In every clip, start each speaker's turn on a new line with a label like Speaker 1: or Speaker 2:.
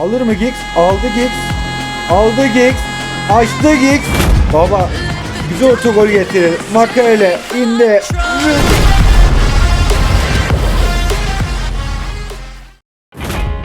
Speaker 1: Alır mı Giggs? Aldı Giggs. Aldı Giggs. Açtı Giggs. Baba güzel orta gol getirir. Makale indi.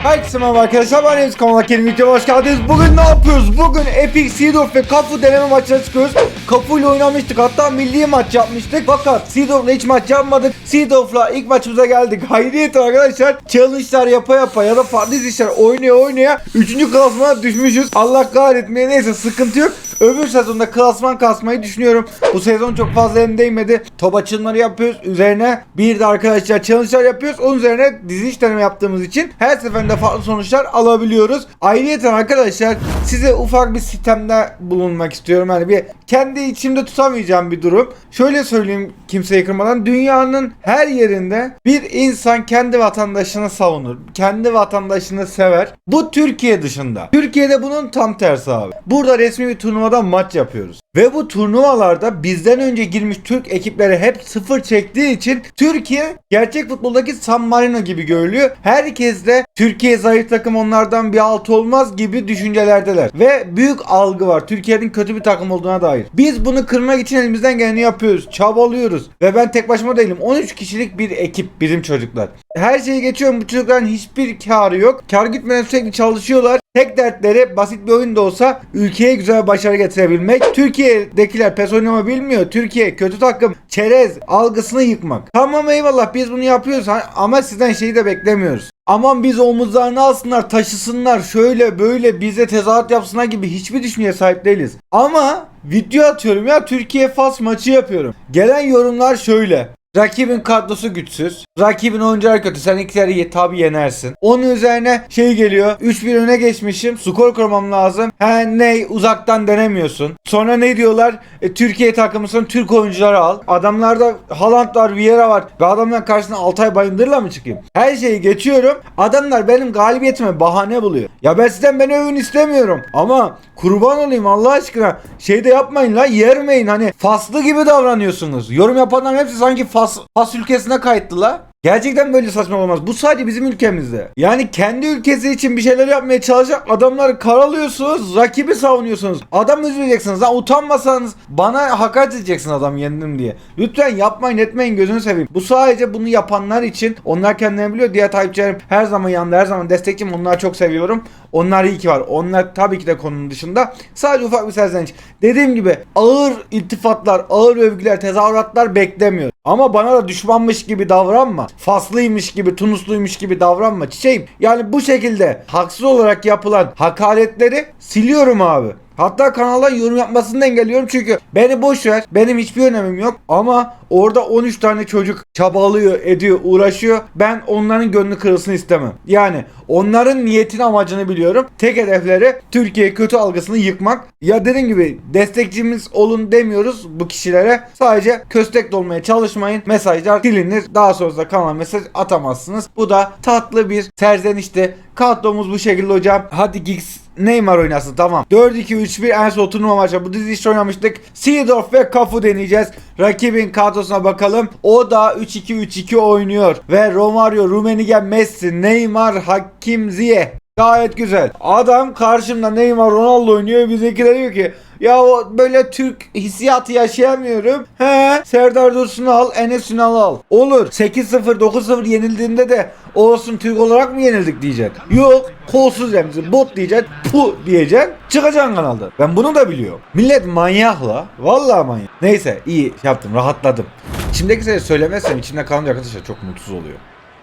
Speaker 1: Herkese merhaba arkadaşlar ben Enes kanalına kendi videoma hoş geldiniz. Bugün ne yapıyoruz? Bugün Epic Seedorf ve Kafu deneme maçına çıkıyoruz. Kafu ile oynamıştık hatta milli maç yapmıştık. Fakat Seedorf'la hiç maç yapmadık. Seedorf'la ilk maçımıza geldik. Hayriyet arkadaşlar. Challenge'lar yapa yapa ya da farklı işler oynaya oynaya 3. klasmana düşmüşüz. Allah kahretmeye neyse sıkıntı yok. Öbür sezonda klasman kasmayı düşünüyorum. Bu sezon çok fazla elim değmedi. Top açılmaları yapıyoruz. Üzerine bir de arkadaşlar challenge'lar yapıyoruz. Onun üzerine dizi işlemi yaptığımız için her seferinde farklı sonuçlar alabiliyoruz. Ayrıca arkadaşlar size ufak bir sistemde bulunmak istiyorum. Yani bir kendi içimde tutamayacağım bir durum. Şöyle söyleyeyim kimseyi kırmadan. Dünyanın her yerinde bir insan kendi vatandaşını savunur. Kendi vatandaşını sever. Bu Türkiye dışında. Türkiye'de bunun tam tersi abi. Burada resmi bir turnuvada maç yapıyoruz. Ve bu turnuvalarda bizden önce girmiş Türk ekipleri hep sıfır çektiği için Türkiye gerçek futboldaki San Marino gibi görülüyor. Herkes de Türkiye zayıf takım onlardan bir alt olmaz gibi düşüncelerdeler. Ve büyük algı var Türkiye'nin kötü bir takım olduğuna dair. Biz bunu kırmak için elimizden geleni yapıyoruz. Çabalıyoruz. Ve ben tek başıma değilim. 13 kişilik bir ekip bizim çocuklar. Her şeyi geçiyorum. Bu çocukların hiçbir karı yok. Kar gütmeden sürekli çalışıyorlar. Tek dertleri basit bir oyun da olsa ülkeye güzel başarı getirebilmek. Türkiye'dekiler pes oynama bilmiyor. Türkiye kötü takım, çerez algısını yıkmak. Tamam eyvallah biz bunu yapıyoruz ama sizden şeyi de beklemiyoruz. Aman biz omuzlarını alsınlar, taşısınlar, şöyle böyle bize tezahürat yapsınlar gibi hiçbir düşünceye sahip değiliz. Ama video atıyorum ya Türkiye Fas maçı yapıyorum. Gelen yorumlar şöyle. Rakibin kadrosu güçsüz. Rakibin oyuncuları kötü. Sen ilkleri tabi yenersin. Onun üzerine şey geliyor. 3-1 öne geçmişim. Skor kurmam lazım. He ne uzaktan denemiyorsun. Sonra ne diyorlar? E, Türkiye takımısın Türk oyuncuları al. Adamlarda Haaland var, Vieira var. Ve adamların karşısına Altay Bayındır'la mı çıkayım? Her şeyi geçiyorum. Adamlar benim galibiyetime bahane buluyor. Ya ben sizden beni övün istemiyorum. Ama kurban olayım Allah aşkına. Şey de yapmayın la yermeyin. Hani faslı gibi davranıyorsunuz. Yorum yapanların hepsi sanki fas, fas ülkesine kayıttı la. Gerçekten böyle saçma olmaz. Bu sadece bizim ülkemizde. Yani kendi ülkesi için bir şeyler yapmaya çalışacak adamları karalıyorsunuz, rakibi savunuyorsunuz. Adam üzüleceksiniz lan utanmasanız bana hakaret edeceksin adam yendim diye. Lütfen yapmayın etmeyin gözünü seveyim. Bu sadece bunu yapanlar için onlar kendilerini biliyor. Diğer takipçilerim her zaman yanında her zaman destekçim. Onları çok seviyorum. Onlar iyi ki var. Onlar tabii ki de konunun dışında. Sadece ufak bir serzeniş. Dediğim gibi ağır iltifatlar, ağır övgüler, tezahüratlar beklemiyor. Ama bana da düşmanmış gibi davranma. Faslıymış gibi, Tunusluymuş gibi davranma çiçeğim. Yani bu şekilde haksız olarak yapılan hakaretleri siliyorum abi. Hatta kanaldan yorum yapmasını engelliyorum çünkü beni boş ver. Benim hiçbir önemim yok. Ama orada 13 tane çocuk çabalıyor, ediyor, uğraşıyor. Ben onların gönlü kırılsın istemem. Yani onların niyetini amacını biliyorum. Tek hedefleri Türkiye kötü algısını yıkmak. Ya dediğim gibi destekçimiz olun demiyoruz bu kişilere. Sadece köstek olmaya çalışmayın. Mesajlar silinir. Daha sonrasında kanala mesaj atamazsınız. Bu da tatlı bir serzenişti. Kadromuz bu şekilde hocam. Hadi Giggs Neymar oynasın tamam. 4-2-3-1 en son turnuva maçı. Bu dizi işte oynamıştık. Seedorf ve Cafu deneyeceğiz. Rakibin kadrosuna bakalım. O da 3-2-3-2 oynuyor. Ve Romario, Rummenigge, Messi, Neymar, Hakim Ziyeh. Gayet güzel. Adam karşımda Neymar Ronaldo oynuyor. Bizimkiler diyor ki ya o böyle Türk hissiyatı yaşayamıyorum. He Serdar Dursun'u al Enes Ünal'ı al. Olur 8-0 9-0 yenildiğinde de olsun Türk olarak mı yenildik diyeceksin. Yok kolsuz yemzi bot diyeceksin pu diyeceksin çıkacaksın kanalda. Ben bunu da biliyorum. Millet manyak la. Vallahi manyak. Neyse iyi yaptım rahatladım. İçimdeki seni söylemezsem içimde kalınca arkadaşlar çok mutsuz oluyor.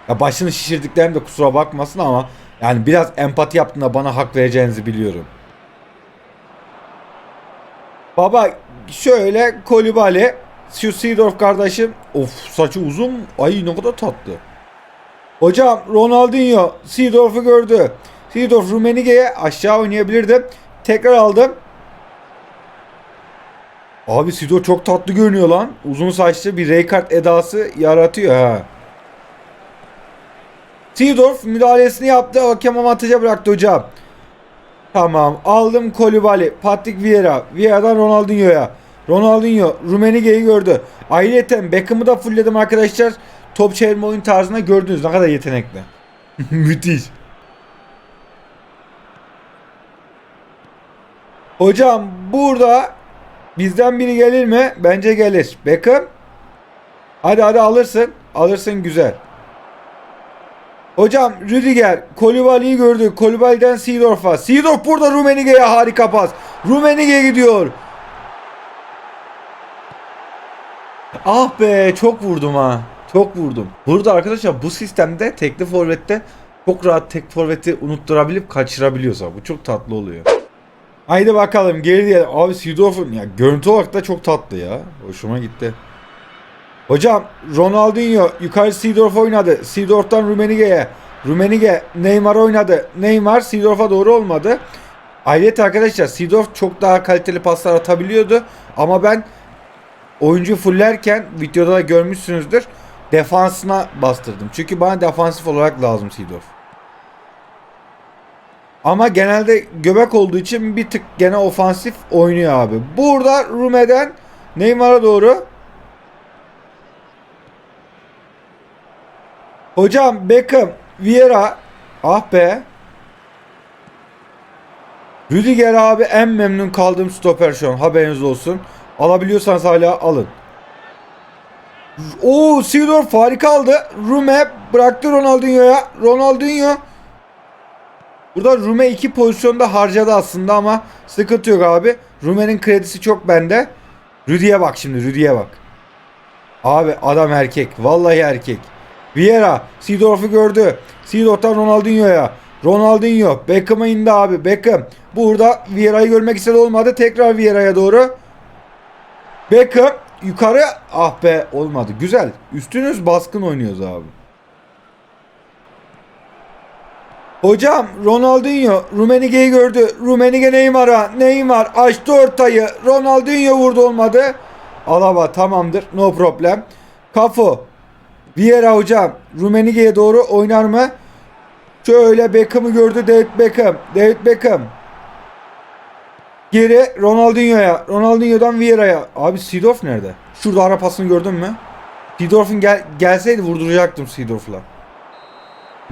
Speaker 1: Ya başını şişirdiklerim de kusura bakmasın ama yani biraz empati yaptığında bana hak vereceğinizi biliyorum. Baba şöyle Kolibali şu Seedorf kardeşim of saçı uzun ay ne kadar tatlı. Hocam Ronaldinho Seedorf'u gördü. Seedorf Rummenigge'ye aşağı oynayabilirdi. Tekrar aldım. Abi Seedorf çok tatlı görünüyor lan. Uzun saçlı bir Rijkaard edası yaratıyor ha. Seedorf müdahalesini yaptı. Hakem avantaja bıraktı hocam. Tamam aldım Kolibali. Patrick Vieira. Vieira'dan Ronaldinho'ya. Ronaldinho Rummenigge'yi gördü. Ayrıca Beckham'ı da fullledim arkadaşlar. Top çevirme oyun tarzında gördünüz ne kadar yetenekli. Müthiş. Hocam burada bizden biri gelir mi? Bence gelir. Beckham. Hadi hadi alırsın. Alırsın güzel. Hocam Rüdiger Kolibali'yi gördü. Kolibali'den Seedorf'a. Seedorf burada Rumenige'ye harika pas. Rumenige gidiyor. Ah be çok vurdum ha. Çok vurdum. Burada arkadaşlar bu sistemde tekli forvette çok rahat tek forveti unutturabilip kaçırabiliyorsa bu çok tatlı oluyor. Haydi bakalım geri diyelim. Abi Seedorf'un ya görüntü olarak da çok tatlı ya. Hoşuma gitti. Hocam Ronaldinho yukarı Seedorf oynadı. Seedorf'tan Rumenige'ye. Rumenige Neymar oynadı. Neymar Seedorf'a doğru olmadı. Ayrıca arkadaşlar Seedorf çok daha kaliteli paslar atabiliyordu. Ama ben oyuncu fullerken videoda da görmüşsünüzdür. Defansına bastırdım. Çünkü bana defansif olarak lazım Seedorf. Ama genelde göbek olduğu için bir tık gene ofansif oynuyor abi. Burada Rume'den Neymar'a doğru. Hocam Beckham, Vieira. Ah be. Rüdiger abi en memnun kaldığım stoper şu an. Haberiniz olsun. Alabiliyorsanız hala alın. Oo Seedorf harika aldı. Rume bıraktı Ronaldinho'ya. Ronaldinho Burada Rume iki pozisyonda harcadı aslında ama sıkıntı yok abi. Rume'nin kredisi çok bende. Rüdi'ye bak şimdi Rüdi'ye bak. Abi adam erkek. Vallahi erkek. Vieira Seedorf'u gördü. Seedorf'tan Ronaldinho'ya. Ronaldinho Beckham'a indi abi. Beckham burada Vieira'yı görmek istedi olmadı. Tekrar Vieira'ya doğru. Beckham yukarı. Ah be olmadı. Güzel. Üstünüz baskın oynuyoruz abi. Hocam Ronaldinho Rumenige'yi gördü. Rumenige Neymar'a. Neymar açtı ortayı. Ronaldinho vurdu olmadı. Alaba tamamdır. No problem. Kafu. Vieira hocam. Rumenige'ye doğru oynar mı? Şöyle Beckham'ı gördü David Beckham. David Beckham. Geri Ronaldinho'ya. Ronaldinho'dan Vieira'ya. Abi Seedorf nerede? Şurada ara pasını gördün mü? Seedorf'un gel gelseydi vurduracaktım Seedorf'la.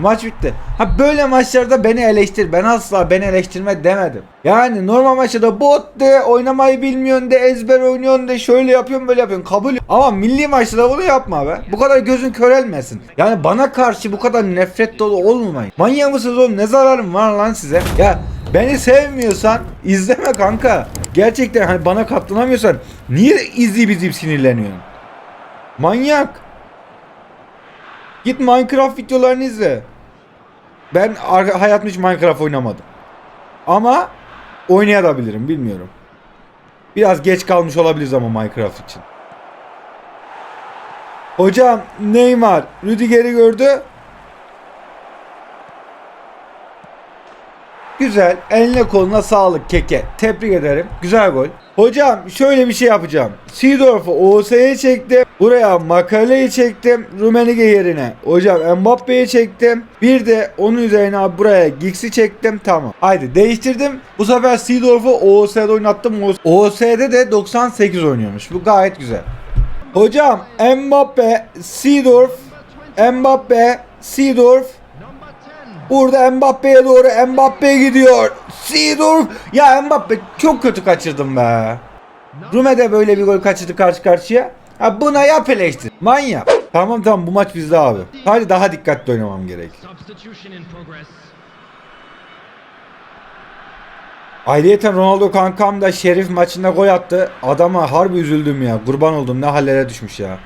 Speaker 1: Maç bitti. Ha böyle maçlarda beni eleştir. Ben asla beni eleştirme demedim. Yani normal maçta da bot de oynamayı bilmiyorsun de ezber oynuyorsun de şöyle yapıyorsun böyle yapıyorsun kabul. Ama milli maçta da bunu yapma be. Bu kadar gözün körelmesin. Yani bana karşı bu kadar nefret dolu olmayın. Manyak mısınız oğlum ne zararım var lan size? Ya beni sevmiyorsan izleme kanka. Gerçekten hani bana katlanamıyorsan niye izleyip izleyip sinirleniyorsun? Manyak. Git Minecraft videolarını izle. Ben hayatımda hiç Minecraft oynamadım. Ama oynayabilirim bilmiyorum. Biraz geç kalmış olabiliriz ama Minecraft için. Hocam Neymar Rüdiger'i gördü. Güzel. Eline koluna sağlık keke. Tebrik ederim. Güzel gol. Hocam şöyle bir şey yapacağım. Seedorf'u OS'ye çektim. Buraya Makale'yi çektim. Rumenige yerine. Hocam Mbappe'yi çektim. Bir de onun üzerine abi buraya Giggs'i çektim. Tamam. Haydi değiştirdim. Bu sefer Seedorf'u OS'de oynattım. OS'de de 98 oynuyormuş. Bu gayet güzel. Hocam Mbappe, Seedorf, Mbappe, Seedorf, Burada Mbappe'ye doğru Mbappe gidiyor. Seedorf. Ya Mbappe çok kötü kaçırdım be. Rume'de böyle bir gol kaçırdı karşı karşıya. Ha buna yap eleştir. Manyak. Tamam tamam bu maç bizde abi. Hadi daha dikkatli oynamam gerek. Ayrıyeten Ronaldo kankam da Şerif maçında gol attı. Adama harbi üzüldüm ya. Kurban oldum ne hallere düşmüş ya.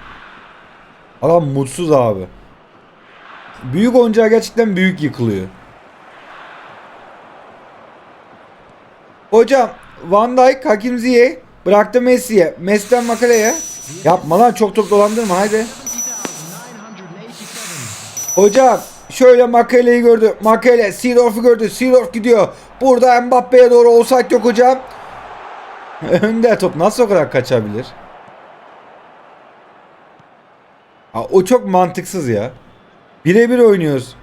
Speaker 1: Adam mutsuz abi. Büyük oyuncular gerçekten büyük yıkılıyor. Hocam Van Dijk Hakim Ziyech bıraktı Messi'ye. Messi'den Makale'ye. Yapma lan çok top dolandırma haydi.
Speaker 2: 70,987.
Speaker 1: Hocam şöyle Makale'yi gördü. Makale Seedorf'u gördü. Seedorf gidiyor. Burada Mbappe'ye doğru olsak yok hocam. Önde top nasıl o kadar kaçabilir? Ha, o çok mantıksız ya. Birebir oynuyoruz.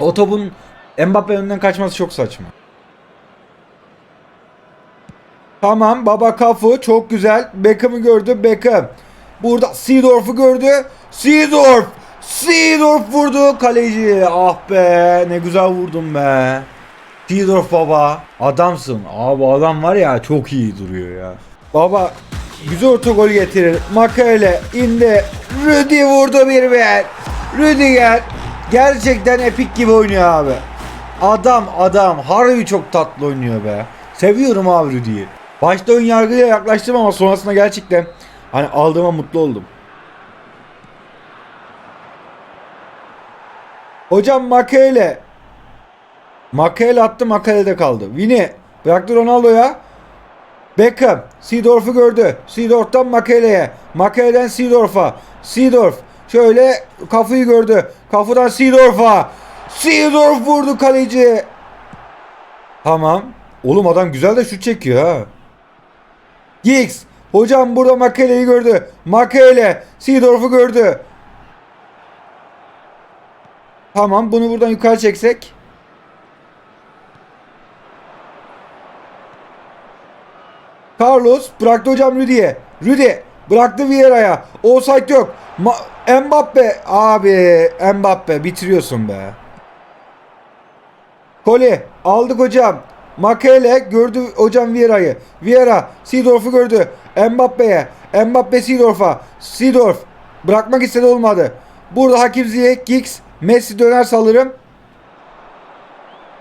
Speaker 1: O topun Mbappe önünden kaçması çok saçma. Tamam baba kafu çok güzel. Beckham'ı gördü Beckham. Burada Seedorf'u gördü. Seedorf! Seedorf vurdu kaleci. Ah be ne güzel vurdum be. Seedorf baba. Adamsın. Abi adam var ya çok iyi duruyor ya. Baba güzel orta gol getirir. Makale indi. Rüdi vurdu bir ver. Rüdiger gerçekten epik gibi oynuyor abi. Adam adam harbi çok tatlı oynuyor be. Seviyorum abi Rüdi'yi. Başta ön yargıyla yaklaştım ama sonrasında gerçekten hani aldığıma mutlu oldum. Hocam Makale. Makale attı Makale'de kaldı. Vini bıraktı Ronaldo'ya. Beckham Seedorf'u gördü. Seedorf'tan Makale'ye. Makale'den Seedorf'a. Seedorf şöyle kafayı gördü. Kafadan Seedorf'a. Seedorf vurdu kaleci. Tamam. Oğlum adam güzel de şut çekiyor ha. Giggs. Hocam burada Makale'yi gördü. Makale. Seedorf'u gördü. Tamam bunu buradan yukarı çeksek. Carlos bıraktı hocam Rüdi'ye. Rüdi bıraktı Vieira'ya. Offside yok. Ma- Mbappe abi Mbappe bitiriyorsun be. Koli aldık hocam. Makele gördü hocam Vieira'yı. Vieira Seedorf'u gördü. Mbappe'ye. Mbappe Seedorf'a. Seedorf bırakmak istedi olmadı. Burada Hakim Ziyech, Giggs, Messi döner salırım.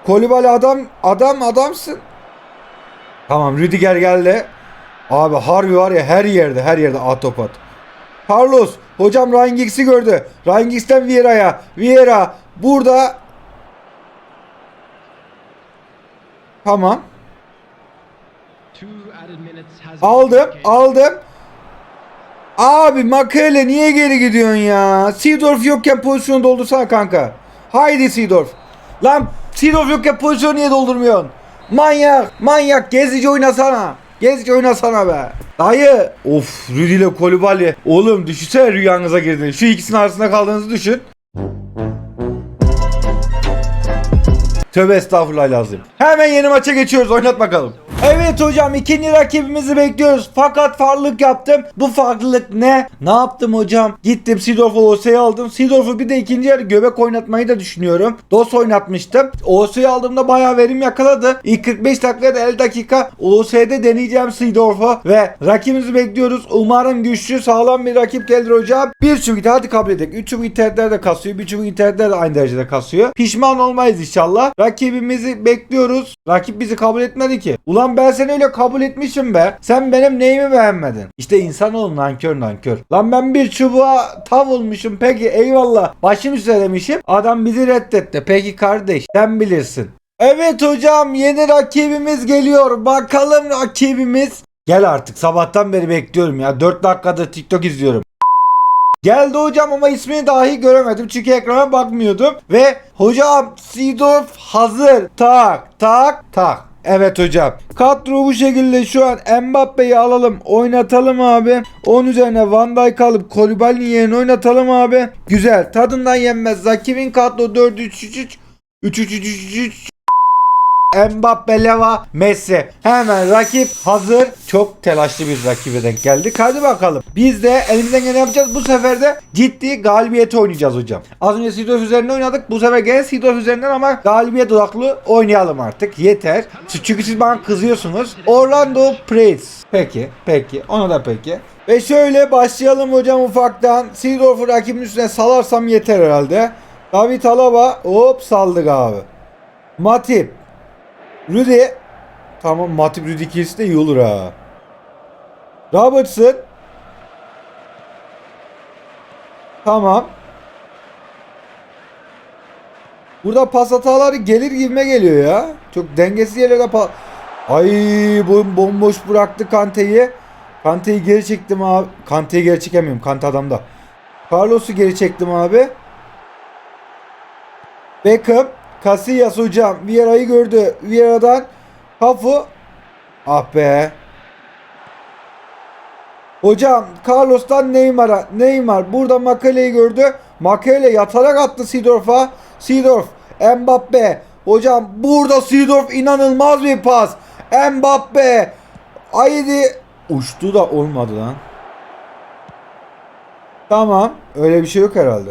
Speaker 1: Kolibali adam adam adamsın. Tamam Rüdiger geldi. Abi harbi var ya her yerde her yerde at top at. Carlos hocam Ryan Giggs'i gördü. Ryan Giggs'ten Vieira'ya. Vieira burada Tamam. Aldım, aldım. Abi Makele niye geri gidiyorsun ya? Seedorf yokken pozisyonu doldursana kanka. Haydi Seedorf. Lan Seedorf yokken pozisyonu niye doldurmuyorsun? Manyak, manyak gezici oynasana. Gezici oynasana be. Dayı. Of Rüdi ile Kolibali. Oğlum düşünsene rüyanıza girdin. Şu ikisinin arasında kaldığınızı düşün. Tövbe estağfurullah lazım. Hemen yeni maça geçiyoruz. Oynat bakalım. Evet hocam ikinci rakibimizi bekliyoruz. Fakat farklılık yaptım. Bu farklılık ne? Ne yaptım hocam? Gittim Seedorf'u OS'yi aldım. Seedorf'u bir de ikinci yarı göbek oynatmayı da düşünüyorum. DOS oynatmıştım. OS'yi aldığımda bayağı verim yakaladı. İlk 45 dakikada 50 dakika OS'de deneyeceğim Seedorf'u. Ve rakibimizi bekliyoruz. Umarım güçlü sağlam bir rakip gelir hocam. Bir çubuk hadi kabul edelim. 3 çubuk de kasıyor. Bir çubuk de aynı derecede kasıyor. Pişman olmayız inşallah. Rakibimizi bekliyoruz. Rakip bizi kabul etmedi ki. Ulan ben seni öyle kabul etmişim be. Sen benim neyimi beğenmedin? İşte insanoğlu nankör nankör. Lan ben bir çubuğa tav olmuşum. Peki eyvallah. Başım üstüne demişim. Adam bizi reddetti. Peki kardeş sen bilirsin. Evet hocam yeni rakibimiz geliyor. Bakalım rakibimiz. Gel artık sabahtan beri bekliyorum ya. 4 dakikadır TikTok izliyorum. Geldi hocam ama ismini dahi göremedim çünkü ekrana bakmıyordum. Ve hocam Seedorf hazır. Tak tak tak. Evet hocam. Kadro bu şekilde şu an Mbappe'yi alalım oynatalım abi. 10 üzerine Van Dijk alıp Koulibaly'nin yerine oynatalım abi. Güzel tadından yenmez. Rakibin kadro 4-3-3-3. 3-3-3-3-3. Mbappe, Leva, Messi. Hemen rakip hazır. Çok telaşlı bir rakibe denk geldik. Hadi bakalım. Biz de elimizden geleni yapacağız. Bu sefer de ciddi galibiyete oynayacağız hocam. Az önce Seedorf üzerinden oynadık. Bu sefer gene Seedorf üzerinden ama galibiyet odaklı oynayalım artık. Yeter. Çünkü siz bana kızıyorsunuz. Orlando Pride. Peki. Peki. Ona da peki. Ve şöyle başlayalım hocam ufaktan. Seedorf'u rakibin üstüne salarsam yeter herhalde. David Alaba. Hop saldık abi. Matip. Rudy. Tamam Matip Rudy ikilisi de iyi olur ha. Robertson. Tamam. Burada pas hataları gelir gibime geliyor ya. Çok dengesiz yerlerde pas... Ay bomboş bıraktı Kante'yi. Kante'yi geri çektim abi. Kante'yi geri çekemiyorum. Kante adamda. Carlos'u geri çektim abi. Beckham. Casillas hocam. Vieira'yı gördü. Vieira'dan Kafu. Ah be. Hocam Carlos'tan Neymar'a. Neymar burada Makale'yi gördü. Makale yatarak attı Seedorf'a. Seedorf. Mbappe. Hocam burada Seedorf inanılmaz bir pas. Mbappe. Haydi. Uçtu da olmadı lan. Tamam. Öyle bir şey yok herhalde.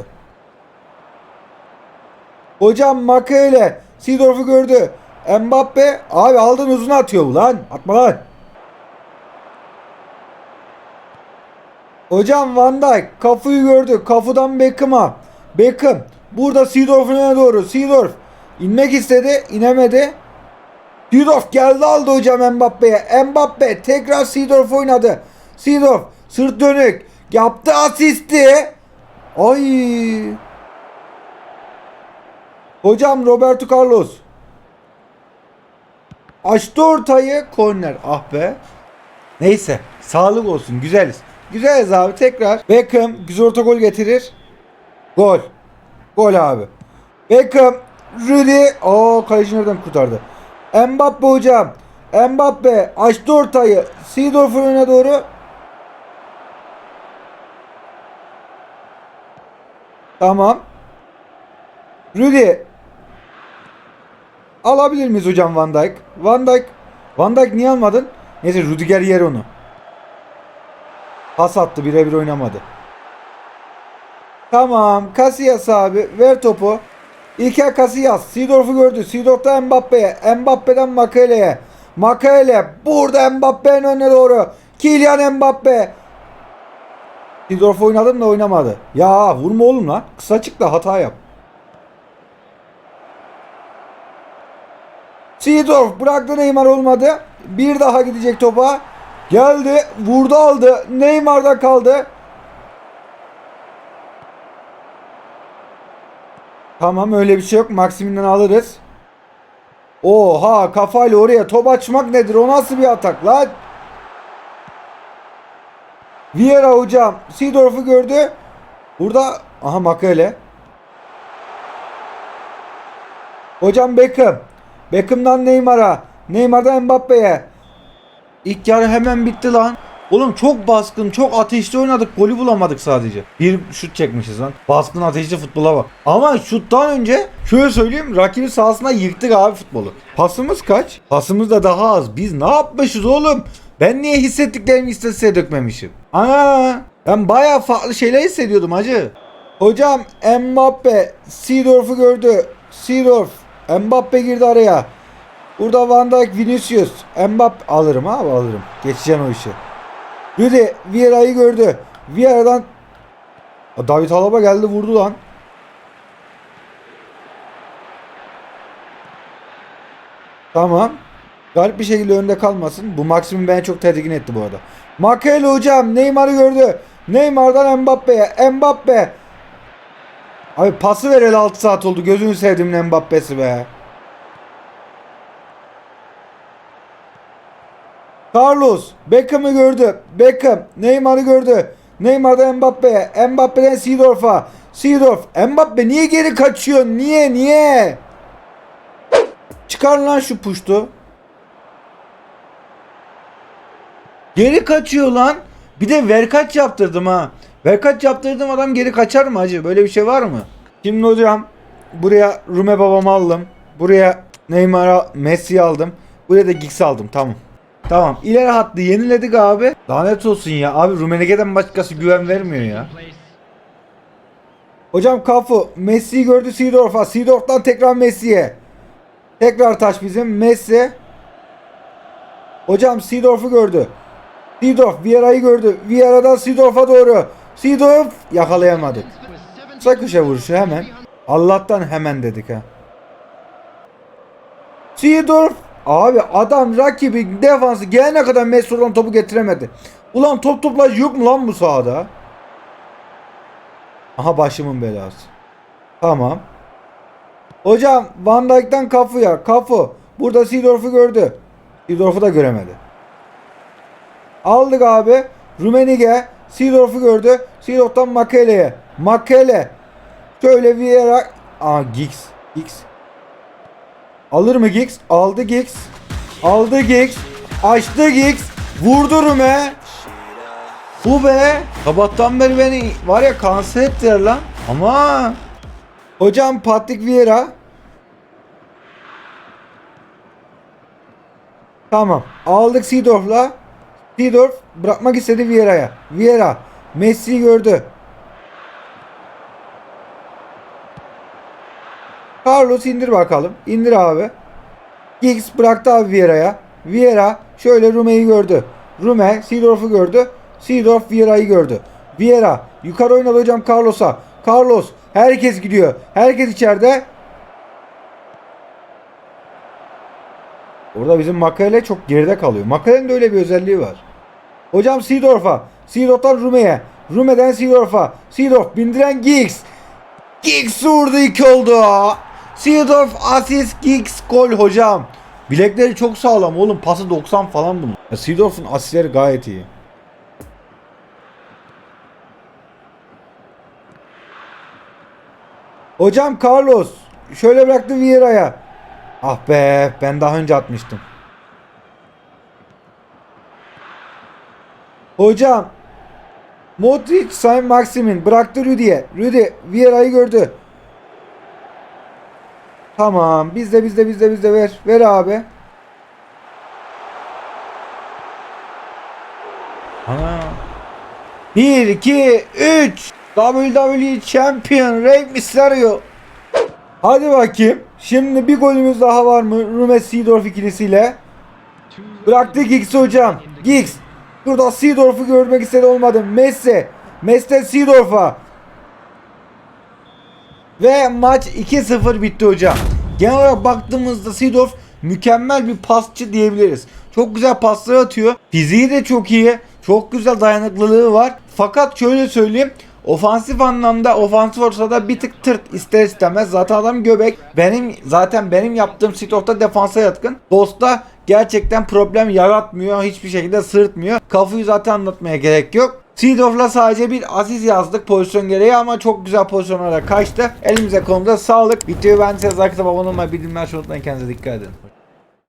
Speaker 1: Hocam Makale. Seedorf'u gördü. Mbappe. Abi aldın uzun atıyor bu lan. Atma lan. Hocam Van Dijk kafayı gördü. Kafudan Beckham'a. Beckham. Burada Seedorf'un önüne doğru. Seedorf. inmek istedi. inemedi. Seedorf geldi aldı hocam Mbappe'ye. Mbappe tekrar Seedorf oynadı. Seedorf sırt dönük. Yaptı asisti. Ay. Hocam Roberto Carlos. Açtı ortayı. Korner. Ah be. Neyse. Sağlık olsun. Güzeliz. Güzeliz abi. Tekrar. Beckham güzel orta gol getirir. Gol. Gol abi. Beckham. Rudy. Aa kaleci nereden kurtardı? Mbappe hocam. Mbappe açtı ortayı. Seedorf'un önüne doğru. Tamam. Rudy. Alabilir miyiz hocam Van Dijk? Van Dijk. Van Dijk niye almadın? Neyse Rudiger yer onu. Pas attı birebir oynamadı. Tamam. Casillas abi. Ver topu. İlker Casillas. Seedorf'u gördü. Seedorf'tan Mbappe'ye. Mbappe'den Makele'ye. Makele. Burada Mbappe'nin önüne doğru. Kylian Mbappe. Seedorf oynadın da oynamadı. Ya vurma oğlum lan. Kısa çık da hata yap. Seedorf bıraktı Neymar olmadı. Bir daha gidecek topa. Geldi. Vurdu aldı. Neymar'da kaldı. Tamam öyle bir şey yok. Maximin'den alırız. Oha kafayla oraya top açmak nedir? O nasıl bir atak lan? Vieira hocam Seedorf'u gördü. Burada aha Makale. Hocam Beckham. Beckham'dan Neymar'a. Neymar'dan Mbappe'ye. İlk yarı hemen bitti lan. Oğlum çok baskın, çok ateşli oynadık. Golü bulamadık sadece. Bir şut çekmişiz lan. Baskın ateşli futbola bak. Ama şuttan önce şöyle söyleyeyim. Rakibi sahasına yıktık abi futbolu. Pasımız kaç? Pasımız da daha az. Biz ne yapmışız oğlum? Ben niye hissettiklerimi istatistiğe dökmemişim? Ana! Ben bayağı farklı şeyler hissediyordum hacı. Hocam Mbappe Seedorf'u gördü. Seedorf. Mbappe girdi araya. Burada Van Dijk, Vinicius. Mbappe alırım abi alırım. Geçeceğim o işi. Rudy Vieira'yı gördü. Vieira'dan David Alaba geldi vurdu lan. Tamam. Garip bir şekilde önde kalmasın. Bu maksimum beni çok tedirgin etti bu arada. Makele hocam Neymar'ı gördü. Neymar'dan Mbappe'ye. Mbappe. Abi pası vereli 6 saat oldu. Gözünü sevdiğimin Mbappe'si be. Carlos Beckham'ı gördü. Beckham Neymar'ı gördü. Neymar'dan Mbappe'ye. Mbappe'den Seedorf'a. Seedorf. Mbappe niye geri kaçıyor? Niye? Niye? Çıkar lan şu puştu. Geri kaçıyor lan. Bir de verkaç yaptırdım ha. Verkaç yaptırdım adam geri kaçar mı hacı? Böyle bir şey var mı? Şimdi hocam buraya Rume babamı aldım. Buraya Neymar'a Messi'yi aldım. Buraya da Giggs'i aldım. Tamam. Tamam. İleri hattı yeniledik abi. Lanet olsun ya. Abi Rumenege'den başkası güven vermiyor ya. Hocam Kafu Messi'yi gördü Seedorf'a. Seedorf'tan tekrar Messi'ye. Tekrar taş bizim. Messi. Hocam Seedorf'u gördü. Seedorf Vieira'yı gördü. Vieira'dan Seedorf'a doğru. Seedorf yakalayamadık. Kısa köşe vuruşu hemen. Allah'tan hemen dedik ha. Seedorf abi adam rakibi defansı gelene kadar oradan topu getiremedi. Ulan top toplayıcı yok mu lan bu sahada? Aha başımın belası. Tamam. Hocam Van Dijk'ten Kafu'ya. Kafu. Burada Seedorf'u gördü. Seedorf'u da göremedi. Aldık abi. Rumenige. Seedorf'u gördü. Seedorf'tan Makele'ye. Makele. Şöyle Vieira. Aa Giggs. Giggs. Alır mı Giggs? Aldı Giggs. Aldı Giggs. Açtı Giggs. Vurdu Rume. Bu be. Sabahtan beri beni var ya kanser ettiler lan. Ama Hocam Patrick Vieira. Tamam. Aldık Seedorf'la. Seedorf bırakmak istedi Vieira'ya. Vieira. Messi'yi gördü. Carlos indir bakalım. İndir abi. Giggs bıraktı abi Vieira'ya. Vieira şöyle Rume'yi gördü. Rume Seedorf'u gördü. Seedorf Vieira'yı gördü. Vieira yukarı oynadı hocam Carlos'a. Carlos herkes gidiyor. Herkes içeride. Orada bizim Makale çok geride kalıyor. Makale'nin de öyle bir özelliği var. Hocam Seedorf'a. Seedorf'tan Rume'ye. Rume'den Seedorf'a. Seedorf bindiren Giggs. Giggs vurdu iki oldu. Seedorf asist Giggs gol hocam. Bilekleri çok sağlam oğlum. Pası 90 falan bunun. Seedorf'un asistleri gayet iyi. Hocam Carlos şöyle bıraktı Vieira'ya. Ah be ben daha önce atmıştım. Hocam Modric Saint Maximin bıraktı Rüdi'ye. Rüdi Vieira'yı gördü. Tamam bizde bizde bizde bizde ver. Ver abi. Ana. 1 2 3 WWE Champion Rey Mysterio. Hadi bakayım. Şimdi bir golümüz daha var mı? Rume Seedorf ikilisiyle. Bıraktı Giggs hocam. Giggs. Burada Seedorf'u görmek istedi olmadı. Messi. Messi Seedorf'a. Ve maç 2-0 bitti hocam. Genel olarak baktığımızda Seedorf mükemmel bir pasçı diyebiliriz. Çok güzel paslar atıyor. Fiziği de çok iyi. Çok güzel dayanıklılığı var. Fakat şöyle söyleyeyim. Ofansif anlamda ofansif ortada bir tık tırt ister istemez. Zaten adam göbek. Benim zaten benim yaptığım Seedorf'ta defansa yatkın. Dost'ta gerçekten problem yaratmıyor. Hiçbir şekilde sırıtmıyor. Kafayı zaten anlatmaya gerek yok. Seedorf'la sadece bir aziz yazdık pozisyon gereği ama çok güzel pozisyonlara kaçtı. Elimize kolumuza sağlık. Videoyu beğendiyseniz like atıp abone olmayı bildirimleri açmayı unutmayın. Kendinize dikkat edin.